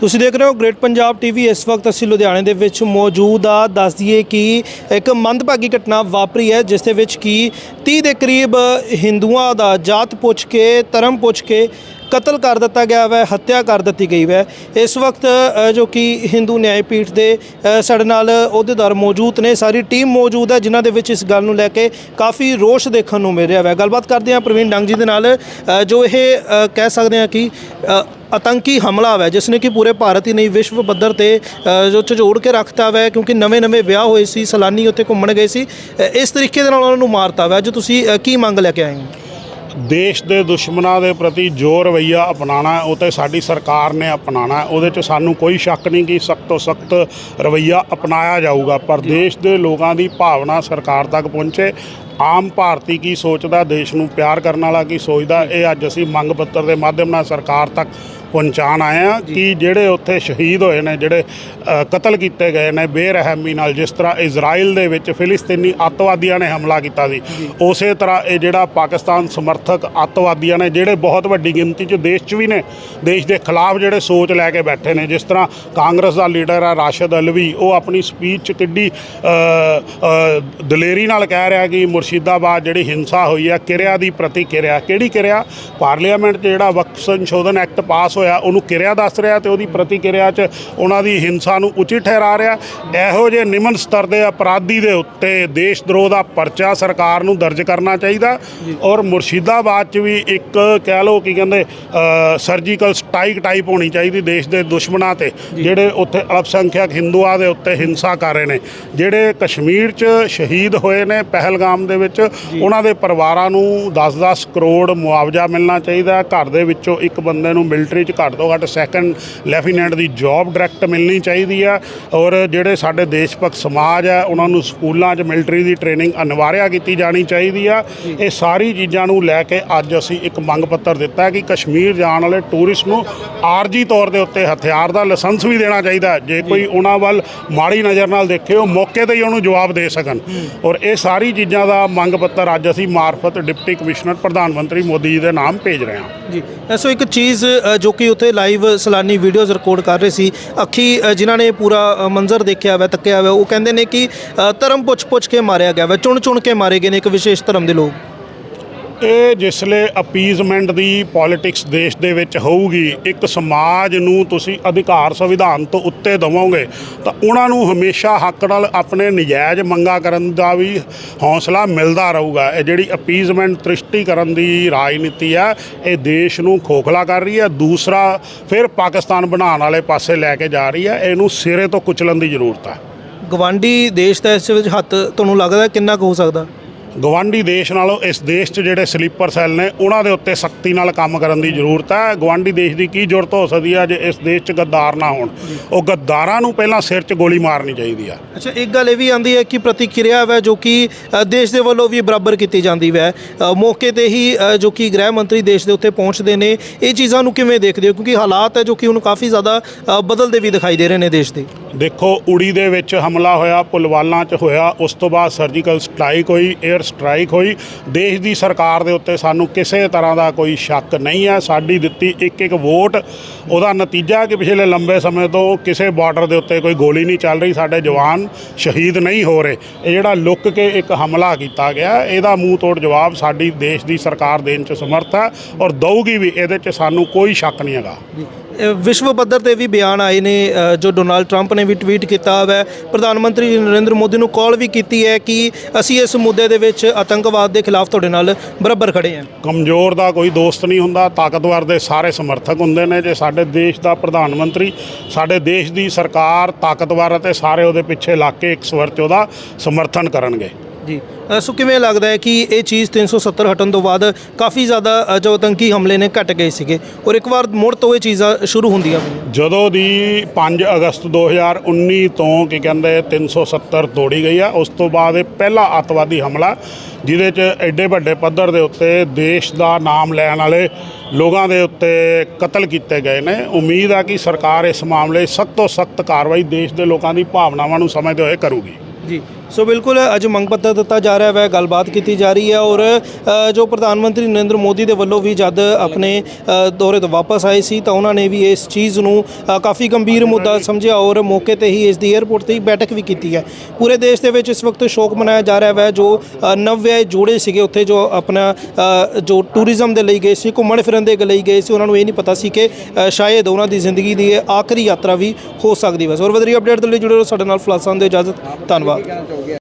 ਤੁਸੀਂ ਦੇਖ ਰਹੇ ਹੋ ਗ੍ਰੇਟ ਪੰਜਾਬ ਟੀਵੀ। ਇਸ ਵਕਤ ਅਸੀਂ ਲੁਧਿਆਣੇ ਦੇ ਵਿੱਚ ਮੌਜੂਦ ਆ। ਦੱਸ ਦਈਏ ਕਿ ਇੱਕ ਮੰਦਭਾਗੀ ਘਟਨਾ ਵਾਪਰੀ ਹੈ, ਜਿਸ ਦੇ ਵਿੱਚ ਕਿ 30 ਦੇ ਕਰੀਬ ਹਿੰਦੂਆਂ ਦਾ ਜਾਤ ਪੁੱਛ ਕੇ, ਧਰਮ ਪੁੱਛ ਕੇ ਕਤਲ ਕਰ ਦਿੱਤਾ ਗਿਆ ਹੈ ਹੱਤਿਆ ਕਰ ਦਿੱਤੀ ਗਈ ਹੈ ਇਸ ਵਕਤ ਜੋ ਕਿ ਹਿੰਦੂ ਨਿਆਂ ਪੀਠ ਦੇ ਸਾਡੇ ਨਾਲ ਅਹੁਦੇਦਾਰ ਮੌਜੂਦ ਨੇ। ਸਾਰੀ ਟੀਮ ਮੌਜੂਦ ਹੈ, ਜਿਨ੍ਹਾਂ ਦੇ ਵਿੱਚ ਇਸ ਗੱਲ ਨੂੰ ਲੈ ਕੇ ਕਾਫੀ ਰੋਸ਼ ਦੇਖਣ ਨੂੰ ਮਿਲ ਰਿਹਾ ਹੈ ਗੱਲਬਾਤ ਕਰਦੇ ਹਾਂ ਪ੍ਰਵੀਨ ਡੰਗ ਜੀ ਦੇ ਨਾਲ। ਜੋ ਇਹ ਕਹਿ ਸਕਦੇ ਹਾਂ ਕਿ ਆਤੰਕੀ ਹਮਲਾ ਹੈ ਜਿਸ ਨੇ ਕਿ ਪੂਰੇ ਭਾਰਤ ਹੀ ਨਹੀਂ ਵਿਸ਼ਵ ਪੱਧਰ ਤੇ ਜੋ ਝੋੜ ਕੇ ਰੱਖਤਾ ਹੈ ਕਿਉਂਕਿ ਨਵੇਂ-ਨਵੇਂ ਵਿਆਹ ਹੋਏ ਸੀ ਸੈਲਾਨੀ ਉੱਥੇ ਘੁੰਮਣ ਗਏ ਸੀ ਇਸ ਤਰੀਕੇ ਦੇ ਨਾਲ ਉਹਨਾਂ ਨੂੰ ਮਾਰਤਾ ਹੈ ਜੋ ਤੁਸੀਂ ਕੀ ਮੰਗ ਲੈ ਕੇ ਆਏ ਹੋ? ਦੇਸ਼ ਦੇ ਦੁਸ਼ਮਣਾਂ ਦੇ ਪ੍ਰਤੀ ਜੋ ਰਵੱਈਆ ਅਪਣਾਉਣਾ ਹੈ, ਉਹ ਤੇ ਸਾਡੀ ਸਰਕਾਰ ਨੇ ਅਪਣਾਉਣਾ ਹੈ। ਉਹਦੇ 'ਚ ਸਾਨੂੰ ਕੋਈ ਸ਼ੱਕ ਨਹੀਂ ਕਿ ਸਖਤ ਤੋਂ ਸਖਤ ਰਵੱਈਆ ਅਪਣਾਇਆ ਜਾਊਗਾ ਪਰ ਦੇਸ਼ ਦੇ ਲੋਕਾਂ ਦੀ ਭਾਵਨਾ ਸਰਕਾਰ ਤੱਕ ਪਹੁੰਚੇ। ਆਮ ਭਾਰਤੀ ਕੀ ਸੋਚਦਾ ਦੇਸ਼ ਨੂੰ ਪਿਆਰ ਕਰਨ ਵਾਲਾ ਕੀ ਸੋਚਦਾ ਇਹ ਅੱਜ ਅਸੀਂ ਮੰਗ ਪੱਤਰ ਦੇ ਮਾਧਿਅਮ ਨਾਲ ਸਰਕਾਰ ਤੱਕ ਪਹੁੰਚਾਉਣ ਆਏ ਆ ਕਿ ਜਿਹੜੇ ਉੱਥੇ ਸ਼ਹੀਦ ਹੋਏ ਨੇ ਜਿਹੜੇ ਕਤਲ ਕੀਤੇ ਗਏ ਨੇ ਬੇਰਹਿਮੀ ਨਾਲ ਜਿਸ ਤਰ੍ਹਾਂ ਇਜ਼ਰਾਈਲ ਦੇ ਵਿੱਚ ਫਿਲਿਸਤੀਨੀ ਅੱਤਵਾਦੀਆਂ ਨੇ ਹਮਲਾ ਕੀਤਾ ਸੀ। ਉਸੇ ਤਰ੍ਹਾਂ ਇਹ ਜਿਹੜਾ ਪਾਕਿਸਤਾਨ ਸਮਰਥਕ ਅੱਤਵਾਦੀਆਂ ਨੇ ਜਿਹੜੇ ਬਹੁਤ ਵੱਡੀ ਗਿਣਤੀ 'ਚ ਦੇਸ਼ 'ਚ ਵੀ ਨੇ ਦੇਸ਼ ਦੇ ਖਿਲਾਫ ਜਿਹੜੇ ਸੋਚ ਲੈ ਕੇ ਬੈਠੇ ਨੇ ਜਿਸ ਤਰ੍ਹਾਂ ਕਾਂਗਰਸ ਦਾ ਲੀਡਰ ਆ ਰਾਸ਼ਦ ਅਲਵੀ ਉਹ ਆਪਣੀ ਸਪੀਚ 'ਚ ਕਿੱਡੀ ਦਲੇਰੀ ਨਾਲ ਕਹਿ ਰਿਹਾ ਕਿ ਮੁਰਸ਼ਿਦਾਬਾਦ ਜਿਹੜੀ ਹਿੰਸਾ ਹੋਈ ਆ ਕਿਰਿਆ ਦੀ ਪ੍ਰਤੀਕਿਰਿਆ ਕਿਹੜੀ ਕਿਰਿਆ? ਪਾਰਲੀਮੈਂਟ 'ਚ ਜਿਹੜਾ ਵਕਫ ਸੰਸ਼ੋਧਨ ਐਕਟ ਪਾਸ ਹੋਇਆ ਉਹਨੂੰ ਕਿਰਿਆ ਦੱਸ ਰਿਹਾ ਤੇ ਉਹਦੀ ਪ੍ਰਤੀਕਿਰਿਆ 'ਚ ਉਹਨਾਂ ਦੀ ਹਿੰਸਾ ਨੂੰ ਉਚਿਤ ਠਹਿਰਾ ਰਿਹਾ। ਇਹੋ ਜਿਹੇ ਨਿਮਨ ਸਤਰ ਦੇ ਅਪਰਾਧੀ ਦੇ ਉੱਤੇ ਦੇਸ਼ ਦਰੋਹ ਦਾ ਪਰਚਾ ਸਰਕਾਰ ਨੂੰ ਦਰਜ ਕਰਨਾ ਚਾਹੀਦਾ ਔਰ ਮੁਰਸ਼ਿਦਾਬਾਦ 'ਚ ਵੀ ਇੱਕ ਕਹਿ ਲਓ ਕੀ ਕਹਿੰਦੇ ਸਰਜੀਕਲ ਸਟ੍ਰਾਈਕ ਟਾਈਪ ਹੋਣੀ ਚਾਹੀਦੀ ਦੇਸ਼ ਦੇ ਦੁਸ਼ਮਣਾਂ ਤੇ ਜਿਹੜੇ ਉੱਥੇ ਅਲਪ ਸੰਖਿਅਕ ਹਿੰਦੂਆਂ ਦੇ ਉੱਤੇ ਹਿੰਸਾ ਕਰ ਰਹੇ ਨੇ। ਜਿਹੜੇ ਕਸ਼ਮੀਰ 'ਚ ਸ਼ਹੀਦ ਹੋਏ ਨੇ ਪਹਿਲਗਾਮ ਦੇ ਵਿੱਚ ਉਹਨਾਂ ਦੇ ਪਰਿਵਾਰਾਂ ਨੂੰ 10-10 ਕਰੋੜ ਮੁਆਵਜ਼ਾ ਮਿਲਣਾ ਚਾਹੀਦਾ। ਘਰ ਦੇ ਵਿੱਚੋਂ ਇੱਕ ਬੰਦੇ ਨੂੰ ਮਿਲਟਰੀ ਵਿੱਚ ਘੱਟ ਤੋਂ ਘੱਟ ਸੈਕੰਡ ਲੈਫਟੀਨੈਂਟ ਦੀ ਜੌਬ ਡਾਇਰੈਕਟ ਮਿਲਣੀ ਚਾਹੀਦੀ ਆ। ਔਰ ਜਿਹੜੇ ਸਾਡੇ ਦੇਸ਼ ਭਗਤ ਸਮਾਜ ਆ, ਉਹਨਾਂ ਨੂੰ ਸਕੂਲਾਂ 'ਚ ਮਿਲਟਰੀ ਦੀ ਟ੍ਰੇਨਿੰਗ ਅਨਿਵਾਰਿਆ ਕੀਤੀ ਜਾਣੀ ਚਾਹੀਦੀ ਆ। ਇਹ ਸਾਰੀ ਚੀਜ਼ਾਂ ਨੂੰ ਲੈ ਕੇ ਅੱਜ ਅਸੀਂ ਇੱਕ ਮੰਗ ਪੱਤਰ ਦਿੱਤਾ ਕਿ ਕਸ਼ਮੀਰ ਜਾਣ ਵਾਲੇ ਟੂਰਿਸਟ ਨੂੰ ਆਰਜੀ ਤੌਰ ਦੇ ਉੱਤੇ ਹਥਿਆਰ ਦਾ ਲਾਇਸੈਂਸ ਵੀ ਦੇਣਾ ਚਾਹੀਦਾ ਜੇ ਕੋਈ ਉਹਨਾਂ ਵੱਲ ਮਾੜੀ ਨਜ਼ਰ ਨਾਲ ਦੇਖੇ, ਉਹ ਮੌਕੇ ਤੇ ਹੀ ਉਹਨੂੰ ਜਵਾਬ ਦੇ ਸਕਣ। ਔਰ ਇਹ ਸਾਰੀ ਚੀਜ਼ਾਂ ਦਾ ਮੰਗ ਪੱਤਰ ਅੱਜ ਅਸੀਂ ਮਾਰਫਤ ਡਿਪਟੀ ਕਮਿਸ਼ਨਰ ਪ੍ਰਧਾਨ ਮੰਤਰੀ ਮੋਦੀ ਜੀ ਦੇ ਨਾਮ ਭੇਜ ਰਹੇ ਹਾਂ। ਜੀ, ਐਸੋ ਇੱਕ ਚੀਜ਼ ਜੋ ਕਿ ਉੱਥੇ ਲਾਈਵ ਸਲਾਨੀ ਵੀਡੀਓਜ਼ ਰਿਕਾਰਡ ਕਰ ਰਹੇ ਸੀ। ਅੱਖੀ ਜਿਨ੍ਹਾਂ ਨੇ ਪੂਰਾ ਮੰਜ਼ਰ ਦੇਖਿਆ ਹੋਇਆ, ਤੱਕਿਆ ਹੋਇਆ, ਉਹ ਕਹਿੰਦੇ ਨੇ ਕਿ ਧਰਮ ਪੁੱਛ ਪੁੱਛ ਕੇ ਮਾਰਿਆ ਗਿਆ ਵਾ ਚੁਣ ਚੁਣ ਕੇ ਮਾਰੇ ਗਏ ਨੇ ਇੱਕ ਵਿਸ਼ੇਸ਼ ਧਰਮ ਦੇ ਲੋਕ। ਇਹ ਜਿਸਲੇ ਅਪੀਜ਼ਮੈਂਟ ਦੀ ਪੋਲਿਟਿਕਸ ਦੇਸ਼ ਦੇ ਵਿੱਚ ਹੋਊਗੀ, ਇੱਕ ਸਮਾਜ ਨੂੰ ਤੁਸੀਂ ਅਧਿਕਾਰ ਸੰਵਿਧਾਨ ਤੋਂ ਉੱਤੇ ਦਵੋਗੇ, ਤਾਂ ਉਹਨਾਂ ਨੂੰ ਹਮੇਸ਼ਾ ਹੱਕ ਨਾਲ ਆਪਣੇ ਨਜਾਇਜ਼ ਮੰਗਾ ਕਰਨ ਦਾ ਵੀ ਹੌਸਲਾ ਮਿਲਦਾ ਰਹੂਗਾ। ਇਹ ਜਿਹੜੀ ਅਪੀਜ਼ਮੈਂਟ ਤ੍ਰਿਸ਼ਟੀਕਰਨ ਦੀ ਰਾਜਨੀਤੀ ਆ, ਇਹ ਦੇਸ਼ ਨੂੰ ਖੋਖਲਾ ਕਰ ਰਹੀ ਹੈ ਦੂਸਰਾ, ਫਿਰ ਪਾਕਿਸਤਾਨ ਬਣਾਉਣ ਵਾਲੇ ਪਾਸੇ ਲੈ ਕੇ ਜਾ ਰਹੀ ਹੈ ਇਹਨੂੰ ਸਿਰੇ ਤੋਂ ਕੁਚਲਣ ਦੀ ਜ਼ਰੂਰਤ ਹੈ ਗਵਾਂਡੀ ਦੇਸ਼ ਦਾ ਇਸ ਵਿੱਚ ਹੱਥ, ਤੁਹਾਨੂੰ ਲੱਗਦਾ ਕਿੰਨਾ ਕੁ ਹੋ ਸਕਦਾ? ਗਵਾਂਢੀ ਦੇਸ਼ ਨਾਲੋਂ ਇਸ ਦੇਸ਼ 'ਚ ਜਿਹੜੇ ਸਲੀਪਰ ਸੈੱਲ ਨੇ ਉਹਨਾਂ ਦੇ ਉੱਤੇ ਸਖਤੀ ਨਾਲ ਕੰਮ ਕਰਨ ਦੀ ਜ਼ਰੂਰਤ ਹੈ। ਗਵਾਂਢੀ ਦੇਸ਼ ਦੀ ਕੀ ਜ਼ਰੂਰਤ ਹੋ ਸਕਦੀ ਹੈ ਜੇ ਇਸ ਦੇਸ਼ 'ਚ ਗੱਦਾਰ ਨਾ ਹੋਣ? ਉਹ ਗੱਦਾਰਾਂ ਨੂੰ ਪਹਿਲਾਂ ਸਿਰ 'ਚ ਗੋਲੀ ਮਾਰਨੀ ਚਾਹੀਦੀ ਆ। ਅੱਛਾ ਇੱਕ ਗੱਲ ਇਹ ਵੀ ਆਂਦੀ ਹੈ ਕਿ ਪ੍ਰਤੀਕਿਰਿਆ ਹੈ ਜੋ ਕਿ ਅ, ਦੇਸ਼ ਦੇ ਵੱਲੋਂ ਵੀ ਬਰਾਬਰ ਕੀਤੀ ਜਾਂਦੀ ਹੈ ਅ, ਮੌਕੇ ਤੇ ਹੀ ਅ, ਜੋ ਕਿ ਗ੍ਰਹਿ ਮੰਤਰੀ ਦੇਸ਼ ਦੇ ਉੱਤੇ ਪਹੁੰਚਦੇ ਨੇ ਇਹ ਚੀਜ਼ਾਂ ਨੂੰ ਕਿਵੇਂ ਦੇਖਦੇ ਹੋ? ਕਿਉਂਕਿ ਹਾਲਾਤ ਹੈ ਜੋ ਕਿ ਹੁਣ ਕਾਫੀ ਜ਼ਿਆਦਾ ਅ, ਬਦਲਦੇ ਵੀ ਦਿਖਾਈ ਦੇ ਰਹੇ ਨੇ ਦੇਸ਼ ਦੇ। ਦੇਖੋ ਉੜੀ ਦੇ ਵਿੱਚ ਹਮਲਾ ਹੋਇਆ ਪੁਲਵਾਲਾ 'ਚ ਹੋਇਆ ਉਸ ਤੋਂ ਬਾਅਦ ਸਰਜੀਕਲ ਸਟ੍ਰਾਈਕ ਹੋਈ 에ਅਰ ਸਟ੍ਰਾਈਕ ਹੋਈ। ਦੇਸ਼ ਦੀ ਸਰਕਾਰ ਦੇ ਉੱਤੇ ਸਾਨੂੰ ਕਿਸੇ ਤਰ੍ਹਾਂ ਦਾ ਕੋਈ ਸ਼ੱਕ ਨਹੀਂ ਹੈ। ਸਾਡੀ ਦਿੱਤੀ ਇੱਕ ਇੱਕ ਵੋਟ। ਉਹਦਾ ਨਤੀਜਾ ਕਿ ਪਿਛਲੇ ਲੰਬੇ ਸਮੇਂ ਤੋਂ ਕਿਸੇ ਬਾਰਡਰ ਦੇ ਉੱਤੇ ਕੋਈ ਗੋਲੀ ਨਹੀਂ ਚੱਲ ਰਹੀ। ਸਾਡੇ ਜਵਾਨ ਸ਼ਹੀਦ ਨਹੀਂ ਹੋ ਰਹੇ। ਇਹ ਜਿਹੜਾ ਲੁੱਕ ਕੇ ਇੱਕ ਹਮਲਾ ਕੀਤਾ ਗਿਆ, ਇਹਦਾ ਮੂੰਹ ਤੋੜ ਜਵਾਬ ਸਾਡੀ ਦੇਸ਼ ਦੀ ਸਰਕਾਰ ਦੇਣ 'ਚ ਸਮਰਥ ਹੈ ਔਰ ਦਊਗੀ ਵੀ। ਇਹਦੇ 'ਚ ਸਾਨੂੰ ਕੋਈ ਸ਼ੱਕ ਨਹੀਂ ਹੈਗਾ। ਵਿਸ਼ਵ ਪੱਧਰ ਤੇ ਵੀ ਬਿਆਨ ਆਏ ਨੇ ਜੋ ਡੋਨਾਲਡ ਟਰੰਪ ਨੇ ਵੀ ਟਵੀਟ ਕੀਤਾ ਹੈ ਪ੍ਰਧਾਨ ਮੰਤਰੀ ਨਰਿੰਦਰ ਮੋਦੀ ਨੂੰ ਕਾਲ ਵੀ ਕੀਤੀ ਹੈ ਕਿ ਅਸੀਂ ਇਸ ਮੁੱਦੇ ਦੇ ਵਿੱਚ ਆਤੰਕਵਾਦ ਦੇ ਖਿਲਾਫ ਤੁਹਾਡੇ ਨਾਲ ਬਰਾਬਰ ਖੜੇ ਹਾਂ। ਕਮਜ਼ੋਰ ਦਾ ਕੋਈ ਦੋਸਤ ਨਹੀਂ ਹੁੰਦਾ, ਤਾਕਤਵਰ ਦੇ ਸਾਰੇ ਸਮਰਥਕ ਹੁੰਦੇ ਨੇ। ਜੇ ਸਾਡੇ ਦੇਸ਼ ਦਾ ਪ੍ਰਧਾਨ ਮੰਤਰੀ, ਸਾਡੇ ਦੇਸ਼ ਦੀ ਸਰਕਾਰ ਤਾਕਤਵਰ ਅਤੇ ਸਾਰੇ ਉਹਦੇ ਪਿੱਛੇ ਲੱਗ ਕੇ ਇੱਕ ਸਵਰ 'ਚ ਉਹਦਾ ਸਮਰਥਨ ਕਰਨਗੇ। ਜੀ। ਅ, ਸੋ ਕਿਵੇਂ ਲੱਗਦਾ ਹੈ ਕਿ ਇਹ ਚੀਜ਼ 370 ਹਟਣ ਤੋਂ ਬਾਅਦ ਕਾਫੀ ਜ਼ਿਆਦਾ ਅ, ਜੋ ਆਤੰਕੀ ਹਮਲੇ ਨੇ ਘਟ ਗਏ ਸੀਗੇ ਔਰ ਇੱਕ ਵਾਰ ਮੁੜ ਤੋਂ ਇਹ ਚੀਜ਼ਾਂ ਸ਼ੁਰੂ ਹੁੰਦੀਆਂ ਪਈਆਂ ਜਦੋਂ ਦੀ 5 ਅਗਸਤ 2019 ਤੋਂ ਕੀ ਕਹਿੰਦੇ 370 ਤੋੜੀ ਗਈ ਆ ਉਸ ਤੋਂ ਬਾਅਦ ਇਹ ਪਹਿਲਾ ਅੱਤਵਾਦੀ ਹਮਲਾ ਜਿਹਦੇ 'ਚ ਐਡੇ ਵੱਡੇ ਪੱਧਰ ਦੇ ਉੱਤੇ ਦੇਸ਼ ਦਾ ਨਾਮ ਲੈਣ ਵਾਲੇ ਲੋਕਾਂ ਦੇ ਉੱਤੇ ਕਤਲ ਕੀਤੇ ਗਏ ਨੇ। ਉਮੀਦ ਆ ਕਿ ਸਰਕਾਰ ਇਸ ਮਾਮਲੇ ਸਖਤ ਤੋਂ ਸਖਤ ਕਾਰਵਾਈ ਦੇਸ਼ ਦੇ ਲੋਕਾਂ ਦੀ ਭਾਵਨਾਵਾਂ ਨੂੰ ਸਮਝਦੇ ਹੋਏ ਕਰੂਗੀ। ਜੀ। ਸੋ ਬਿਲਕੁਲ ਅੱਜ ਮੰਗ ਪੱਤਰ ਦਿੱਤਾ ਜਾ ਰਿਹਾ ਹੈ ਗੱਲਬਾਤ ਕੀਤੀ ਜਾ ਰਹੀ ਹੈ ਔਰ ਜੋ ਪ੍ਰਧਾਨ ਮੰਤਰੀ ਨਰਿੰਦਰ ਮੋਦੀ ਦੇ ਵੱਲੋਂ ਵੀ ਜਦ ਆਪਣੇ ਦੌਰੇ ਤੋਂ ਵਾਪਸ ਆਏ ਸੀ ਤਾਂ ਉਹਨਾਂ ਨੇ ਵੀ ਇਸ ਚੀਜ਼ ਨੂੰ ਕਾਫੀ ਗੰਭੀਰ ਮੁੱਦਾ ਸਮਝਿਆ ਔਰ ਮੌਕੇ ਤੇ ਹੀ ਇਸ ਦੀ 에ਅਰਪੋਰਟ ਤੇ ਹੀ ਬੈਠਕ ਵੀ ਕੀਤੀ ਹੈ। ਪੂਰੇ ਦੇਸ਼ ਦੇ ਵਿੱਚ ਇਸ ਵਕਤ ਸ਼ੋਕ ਮਨਾਇਆ ਜਾ ਰਿਹਾ ਹੈ ਜੋ ਅ, ਨਵਵਿਆਹੇ ਜੋੜੇ ਸੀਗੇ ਉੱਥੇ ਜੋ ਆਪਣਾ ਜੋ ਟੂਰਿਜ਼ਮ ਦੇ ਲਈ ਗਏ ਸੀ ਘੁੰਮਣ ਫਿਰਨ ਦੇ ਲਈ ਗਏ ਸੀ ਉਹਨਾਂ ਨੂੰ ਇਹ ਨਹੀਂ ਪਤਾ ਸੀ ਕਿ ਸ਼ਾਇਦ ਉਹਨਾਂ ਦੀ ਜ਼ਿੰਦਗੀ ਦੀ ਇਹ ਆਖਰੀ ਯਾਤਰਾ ਵੀ ਹੋ ਸਕਦੀ ਹੈ ਔਰ ਵਧਰੀ ਅਪਡੇਟ ਦੇ ਲਈ ਜੁੜੇ ਰਹੋ ਸਾਡੇ ਨਾਲ ਫਲਾਸਾਂ ਦੇ ਇਜਾਜ਼ਤ ਧੰਨਵਾਦ।